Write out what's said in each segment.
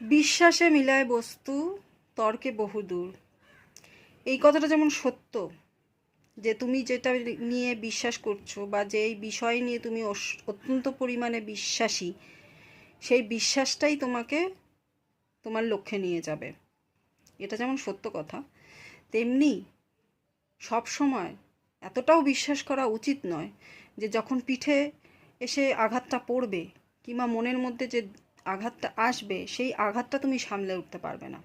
বিশ্বাসে মিলায় বস্তু, তর্কে বহুদূর এই কথাটা যেমন সত্য যে তুমি যেটা নিয়ে বিশ্বাস করছ বা যেই বিষয় নিয়ে তুমি অত্যন্ত পরিমাণে বিশ্বাসী, সেই বিশ্বাসটাই তোমাকে তোমার লক্ষ্যে নিয়ে যাবে। এটা যেমন সত্য কথা, তেমনি সব সময় এতটাও বিশ্বাস করা উচিত নয় যে যখন পিঠে এসে আঘাতটা পড়বে কিংবা মনের মধ্যে যে আঘাতটা আসবে, সেই আঘাতটা তুমি সামলে উঠতে পারবে না।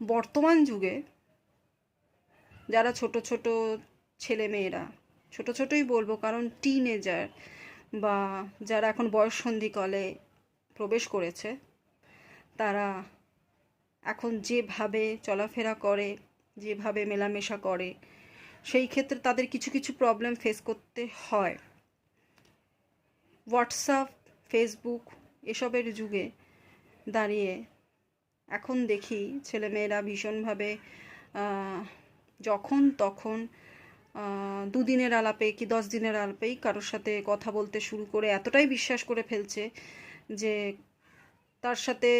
বর্তমান যুগে যারা ছোট ছোট ছেলে মেয়েরা, ছোট ছোটই বলব কারণ টিনেজার বা যারা এখন বয়স সন্ধিকালে প্রবেশ করেছে, তারা এখন যেভাবে চলাফেরা করে, যেভাবে মেলামেশা করে, সেই ক্ষেত্রে তাদের কিছু কিছু প্রবলেম ফেস করতে হয়। হোয়াটসঅ্যাপ ফেসবুক এসবের যুগে দাঁড়িয়ে এখন দেখি ছেলেমেয়েরা ভীষণভাবে যখন তখন দুদিনের আলাপে কি দশ দিনের আলাপেই কারোর সাথে কথা বলতে শুরু করে এতটাই বিশ্বাস করে ফেলছে যে তার সাথে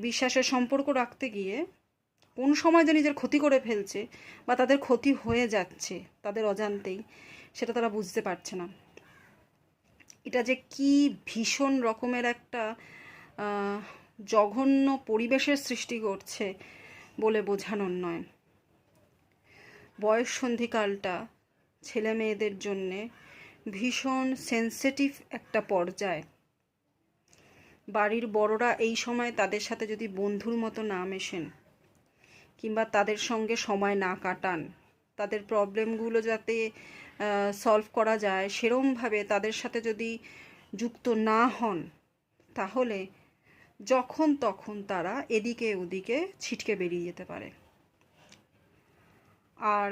বিশ্বাসের সম্পর্ক রাখতে গিয়ে কোন সময় যে নিজের ক্ষতি করে ফেলছে বা তাদের ক্ষতি হয়ে যাচ্ছে, তাদের অজান্তেই, সেটা তারা বুঝতে পারছে না। এটা যে কি ভীষণ রকমের একটা জঘন্য পরিবেশের সৃষ্টি করছে বলে বোঝানোর নয়। বয়স সন্ধিকালটা ছেলে মেয়েদের জন্যে ভীষণ সেন্সিটিভ একটা পর্যায়। বাড়ির বড়রা এই সময় তাদের সাথে যদি বন্ধুর মতো না মেশেন, কিংবা তাদের সঙ্গে সময় না কাটান তাদের প্রবলেমগুলো যাতে সলভ করা যায়, সেরমভাবে তাদের সাথে যদি যুক্ত না হন, তাহলে যখন তখন তারা এদিকে ওদিকে ছিটকে বেরিয়ে যেতে পারে। আর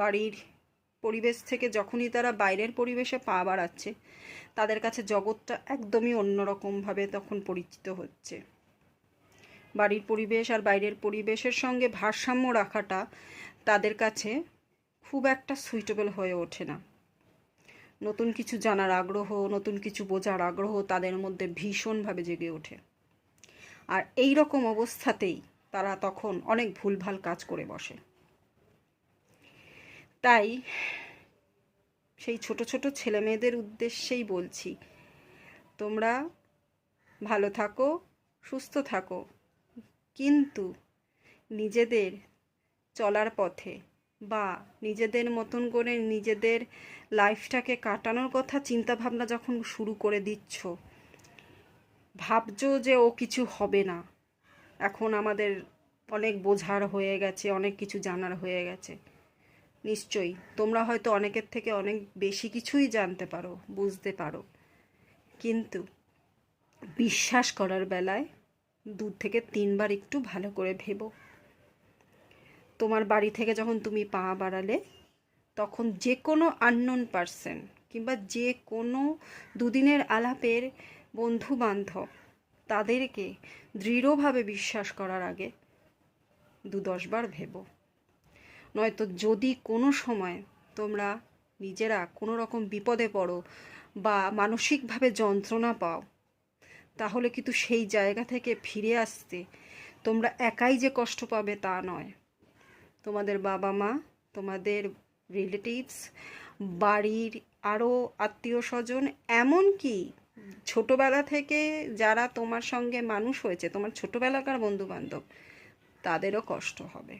বাড়ির পরিবেশ থেকে যখনই তারা বাইরের পরিবেশে পা বাড়াচ্ছে, তাদের কাছে জগৎটা একদমই অন্যরকমভাবে তখন পরিচিত হচ্ছে। বাড়ির পরিবেশ আর বাইরের পরিবেশের সঙ্গে ভারসাম্য রাখাটা তাদের কাছে খুব একটা সুইটেবল হয়ে ওঠে না। নতুন কিছু জানার আগ্রহ, নতুন কিছু বোঝার আগ্রহ তাদের মধ্যে ভীষণভাবে জেগে ওঠে। আর এই রকম অবস্থাতেই তারা তখন অনেক ভুলভাল কাজ করে বসে। তাই সেই ছোট ছোট ছেলে মেয়েদের উদ্দেশ্যেই বলছি, তোমরা ভালো থাকো, সুস্থ থাকো। কিন্তু নিজেদের চলার পথে বা নিজেদের মতন করে নিজেদের লাইফটাকে কাটানোর কথা চিন্তা ভাবনা যখন শুরু করে দিচ্ছ, ভাবছ যে ও কিছু হবে না। এখন আমাদের অনেক বোঝার হয়ে গেছে, অনেক কিছু জানার হয়ে গেছে। নিশ্চয়ই, তোমরা হয়তো অনেকের থেকে অনেক বেশি কিছুই জানতে পারো, বুঝতে পারো। কিন্তু বিশ্বাস করার বেলায় দু থেকে তিনবার একটু ভালো করে ভেবো। তোমার বাড়ি থেকে যখন তুমি পা বাড়ালে, তখন যে কোনো আননোন পার্সন কিংবা যে কোনো দুদিনের আলাপের বন্ধু বান্ধব তাদেরকে দৃঢ়ভাবে বিশ্বাস করার আগে দু দশবার ভেবো। নয়তো যদি কোনো সময় তোমরা নিজেরা কোনো রকম বিপদে পড়ো বা মানসিকভাবে যন্ত্রণা পাও, তাহলে কিন্তু সেই জায়গা থেকে ফিরে আসতে তোমরা একাই যে কষ্ট পাবে তা নয়। তোমাদের বাবা মা, তোমাদের রিলেটিভস বাড়ির আরও আত্মীয় স্বজন, এমনকি ছোটোবেলা থেকে যারা তোমার সঙ্গে মানুষ হয়েছে, তোমার ছোটোবেলাকার বন্ধু বান্ধব তাদেরও কষ্ট হবে।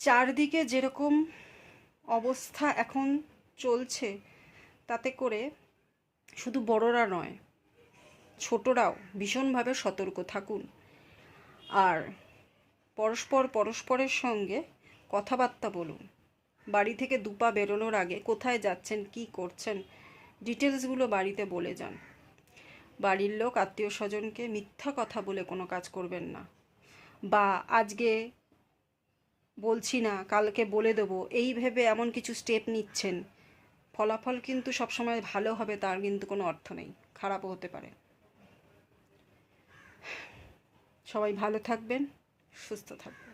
চারদিকে যেরকম অবস্থা এখন চলছে, তাতে করে শুধু বড়রা নয়, ছোটরাও ভীষণভাবে সতর্ক থাকুন। আর পরস্পর পরস্পরের সঙ্গে কথাবার্তা বলুন। বাড়ি থেকে দুপা বেরোনোর আগে কোথায় যাচ্ছেন, কি করছেন ডিটেলসগুলো বাড়িতে বলে যান। বাড়ির লোক আত্মীয় স্বজনকে মিথ্যা কথা বলে কোনো কাজ করবেন না। বা আজকে বলছি না, কালকে বলে দেবো, এই ভেবে এমন কিছু স্টেপ নিচ্ছেন। ফলাফল কিন্তু সবসময় ভালো হবে, তার কিন্তু কোনো অর্থ নেই, খারাপও হতে পারে। সবাই ভালো থাকবেন। সুস্থ থাকবেন